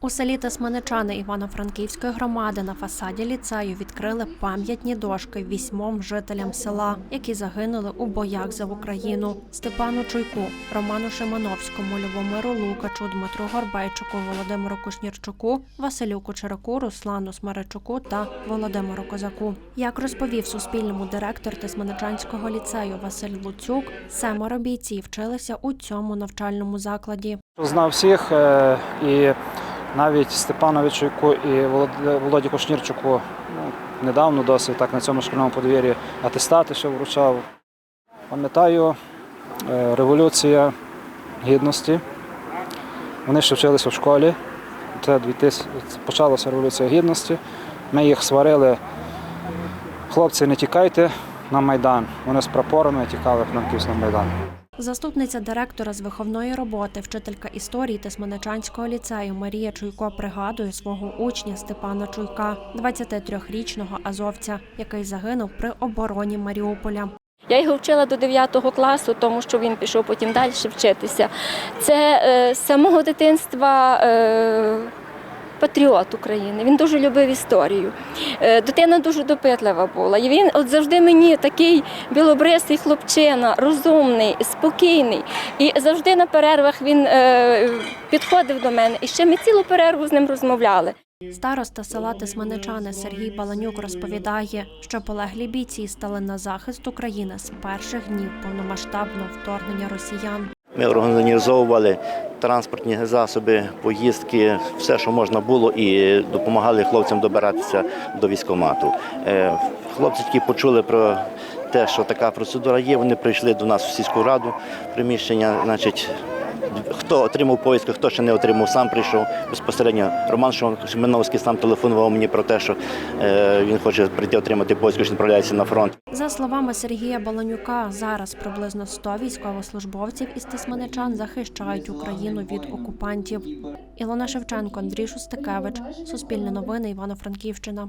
У селі Тисманичани Івано-Франківської громади на фасаді ліцею відкрили пам'ятні дошки вісьмом жителям села, які загинули у боях за Україну: Степану Чуйку, Роману Шимановському, Любомиру Лукачу, Дмитру Горбейчуку, Володимиру Кушнірчуку, Василю Кучераку, Руслану Смаричуку та Володимиру Козаку. Як розповів Суспільному директор Тисманичанського ліцею Василь Луцюк, семеро бійців вчилися у цьому навчальному закладі. Знав всіх е, і навіть Степановичу і Володі Кушнірчуку ну, недавно досить так на цьому шкільному подвір'ї атестати ще вручав. Пам'ятаю, е, революція гідності. Вони ще вчилися в школі. Це 2000, почалася революція гідності. Ми їх сварили. Хлопці, не тікайте на Майдан. Вони з прапорами тікали Франківськ на Майдан. Заступниця директора з виховної роботи, вчителька історії Тисманичанського ліцею Марія Чуйко пригадує свого учня Степана Чуйка, 23-річного азовця, який загинув при обороні Маріуполя. Я його вчила до 9 класу, тому що він пішов потім далі вчитися. Це е, з самого дитинства е, патріот України. Він дуже любив історію. Е, дитина дуже допитлива була. І він от завжди мені такий білобрисий хлопчина, розумний, спокійний. І завжди на перервах він е, підходив до мене. І ще ми цілу перерву з ним розмовляли. Староста села Тисманичани Сергій Баланюк розповідає, що полеглі бійці стали на захист України з перших днів повномасштабного вторгнення росіян. Ми організовували транспортні засоби, поїздки, все, що можна було, і допомагали хлопцям добиратися до військкомату. Е, Хлопці тільки почули про те, що така процедура є. Вони прийшли до нас в сільську раду приміщення. Значить, хто отримав поїздку, хто ще не отримав, сам прийшов безпосередньо. Роман Шимановський сам телефонував мені про те, що е, він хоче прийти отримати поїздку, що відправляється на фронт. За словами Сергія Баланюка, зараз приблизно 100 військовослужбовців із Тисманичан захищають Україну від окупантів. Ілона Шевченко, Андрій Шустикевич, Суспільне новини, Івано-Франківщина.